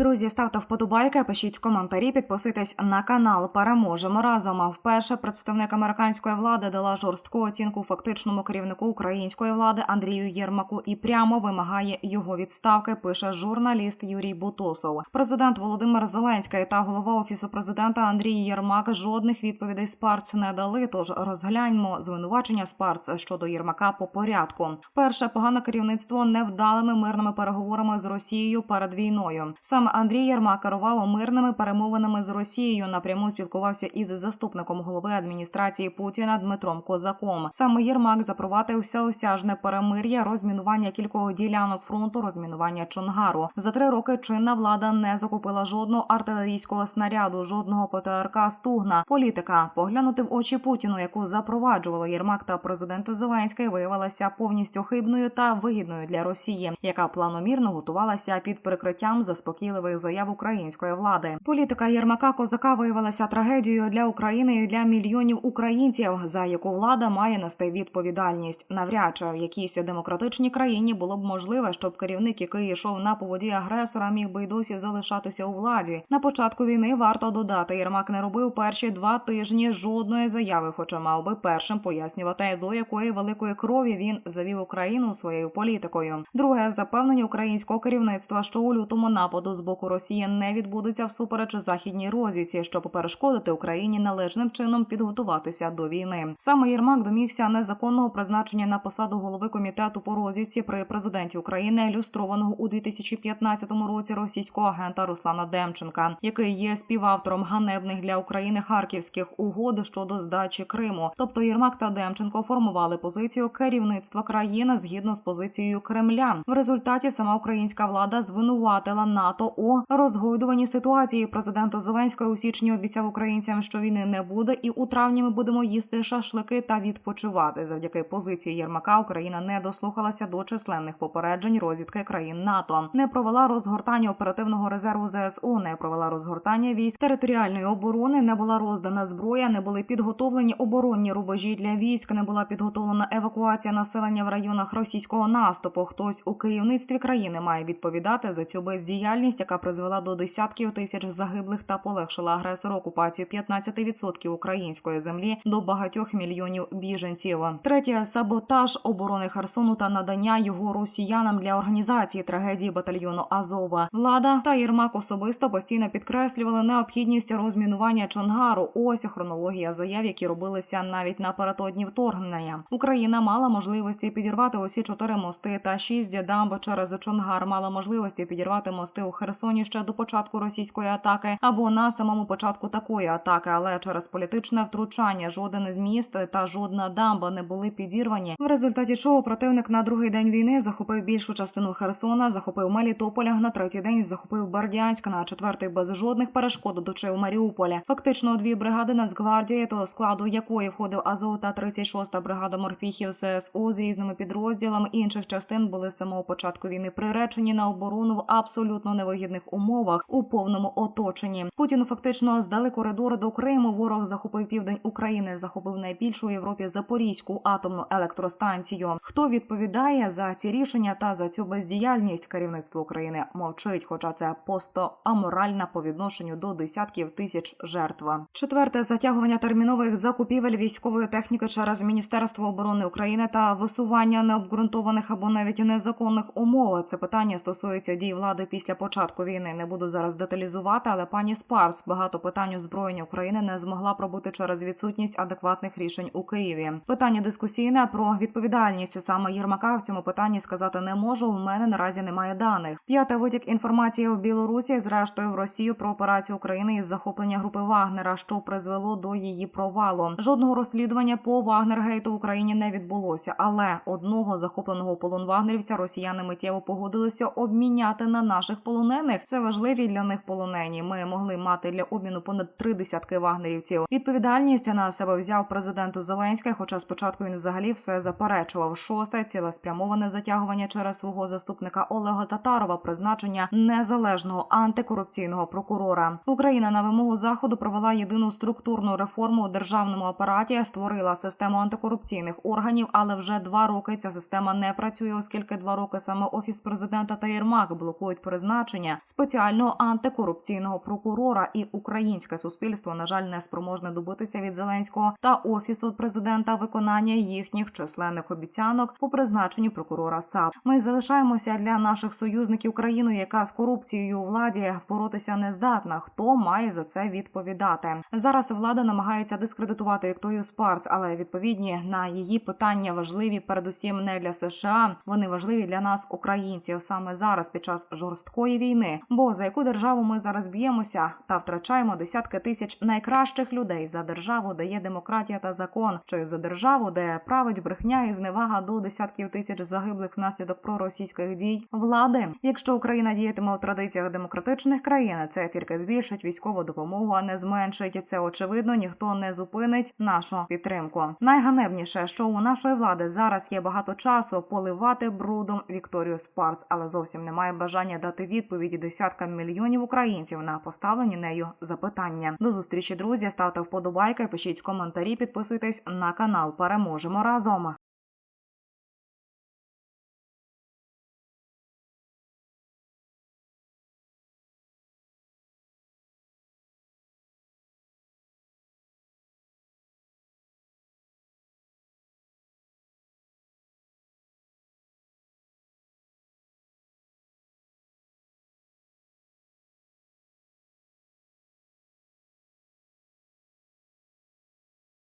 Друзі, ставте вподобайки, пишіть коментарі, підписуйтесь на канал. Переможемо разом. А вперше представник американської влади дала жорстку оцінку фактичному керівнику української влади Андрію Єрмаку і прямо вимагає його відставки. Пише журналіст Юрій Бутусов. Президент Володимир Зеленський та голова офісу президента Андрій Єрмак жодних відповідей Спарц не дали. Тож розгляньмо звинувачення Спарц щодо Єрмака по порядку. Перше погане керівництво невдалими мирними переговорами з Росією перед війною. Саме Андрій Єрмак керував мирними перемовинами з Росією. Напряму спілкувався із заступником голови адміністрації Путіна Дмитром Козаком. Саме Єрмак запровадив всеосяжне перемир'я, розмінування кількох ділянок фронту, розмінування Чонгару. За три роки чинна влада не закупила жодного артилерійського снаряду, жодного ПТРК Стугна. Політика поглянути в очі Путіну, яку запроваджували Єрмак та президенту Зеленський, виявилася повністю хибною та вигідною для Росії, яка планомірно готувалася під прикриттям заспокійливих заяв української влади. Політика Єрмака Козака виявилася трагедією для України і для мільйонів українців, за яку влада має нести відповідальність. Навряд чи в якійсь демократичній країні було б можливе, щоб керівник, який йшов на поводі агресора, міг би й досі залишатися у владі. На початку війни варто додати, Єрмак не робив перші два тижні жодної заяви, хоча мав би першим пояснювати, до якої великої крові він завів Україну своєю політикою. Друге запевнення українського керівництва, що у лютому нападу з боку Росії не відбудеться всупереч західній розвідці, щоб перешкодити Україні належним чином підготуватися до війни. Саме Єрмак домігся незаконного призначення на посаду голови комітету по розвідці при президенті України, ілюстрованого у 2015 році російського агента Руслана Демченка, який є співавтором ганебних для України харківських угод щодо здачі Криму. Тобто Єрмак та Демченко формували позицію керівництва країни згідно з позицією Кремля. В результаті сама українська влада звинуватила НАТО у розгойдуванні ситуації. Президенту Зеленського у січні обіцяв українцям, що війни не буде, і у травні ми будемо їсти шашлики та відпочивати. Завдяки позиції Єрмака Україна не дослухалася до численних попереджень розвідки країн НАТО, не провела розгортання оперативного резерву ЗСУ, не провела розгортання військ територіальної оборони, не була роздана зброя, не були підготовлені оборонні рубежі для військ, не була підготовлена евакуація населення в районах російського наступу. Хтось у керівництві країни має відповідати за цю бездіяльність, яка призвела до десятків тисяч загиблих та полегшила агресору окупацію 15% української землі до багатьох мільйонів біженців. Третє саботаж оборони Херсону та надання його росіянам для організації трагедії батальйону Азова. Влада та Єрмак особисто постійно підкреслювали необхідність розмінування Чонгару. Ось хронологія заяв, які робилися навіть напередодні вторгнення. Україна мала можливості підірвати усі чотири мости та шість дамб через Чонгар. Мала можливості підірвати мости у Херсоні ще до початку російської атаки або на самому початку такої атаки, але через політичне втручання жоден з міст та жодна дамба не були підірвані. В результаті чого противник на другий день війни захопив більшу частину Херсона, захопив Мелітополя, на третій день захопив Бердянськ, на четвертий без жодних перешкод дочив Маріуполя. Фактично дві бригади Нацгвардії, до складу якої входив Азов та 36-та бригада морпіхів ССУ з різними підрозділами інших частин були з самого початку війни приречені на оборону в абсолютно невигідних умовах у повному оточенні. Путін фактично здали коридори до Криму. Ворог захопив південь України, захопив найбільшу у Європі Запорізьку атомну електростанцію. Хто відповідає за ці рішення та за цю бездіяльність керівництво України мовчить, хоча це просто аморальна по відношенню до десятків тисяч жертв. Четверте затягування термінових закупівель військової техніки через Міністерство оборони України та висування необґрунтованих або навіть незаконних умов. Це питання стосується дій влади після початку війни. Не буду зараз деталізувати, але пані Спарц багато питань озброєння України не змогла пробути через відсутність адекватних рішень у Києві. Питання дискусійне про відповідальність саме Єрмака в цьому питанні сказати не можу. У мене наразі немає даних. П'яте витік інформації в Білорусі, зрештою в Росію про операцію України із захоплення групи Вагнера, що призвело до її провалу. Жодного розслідування по Вагнергейту в Україні не відбулося, але одного захопленого полон вагнерівця росіяни миттєво погодилися обміняти на наших полонених. Це важливі для них полонені. Ми могли мати для обміну понад три десятки вагнерівців. Відповідальність на себе взяв президент Зеленський, хоча спочатку він взагалі все заперечував. Шосте цілеспрямоване затягування через свого заступника Олега Татарова, призначення незалежного антикорупційного прокурора. Україна на вимогу заходу провела єдину структурну реформу у державному апараті, створила систему антикорупційних органів, але вже два роки ця система не працює, оскільки два роки саме офіс президента та Єрмак блокують призначення призначення спеціального антикорупційного прокурора і українське суспільство, на жаль, не спроможне добитися від Зеленського та офісу президента виконання їхніх численних обіцянок по призначенню прокурора САП. Ми залишаємося для наших союзників країною, яка з корупцією у владі боротися не здатна. Хто має за це відповідати? Зараз влада намагається дискредитувати Вікторію Спарц, але відповідні на її питання важливі передусім не для США. Вони важливі для нас, українців, саме зараз під час жорсткої війни. Бо за яку державу ми зараз б'ємося та втрачаємо десятки тисяч найкращих людей за державу, де є демократія та закон, чи за державу, де править брехня і зневага до десятків тисяч загиблих внаслідок проросійських дій влади. Якщо Україна діятиме у традиціях демократичних країн, це тільки збільшить військову допомогу, а не зменшить. Це очевидно, ніхто не зупинить нашу підтримку. Найганебніше, що у нашої влади зараз є багато часу поливати брудом Вікторію Спарц, але зовсім немає бажання дати відповіді десяткам мільйонів українців на поставлені нею запитання. До зустрічі, друзі. Ставте вподобайки, пишіть коментарі, підписуйтесь на канал. Переможемо разом.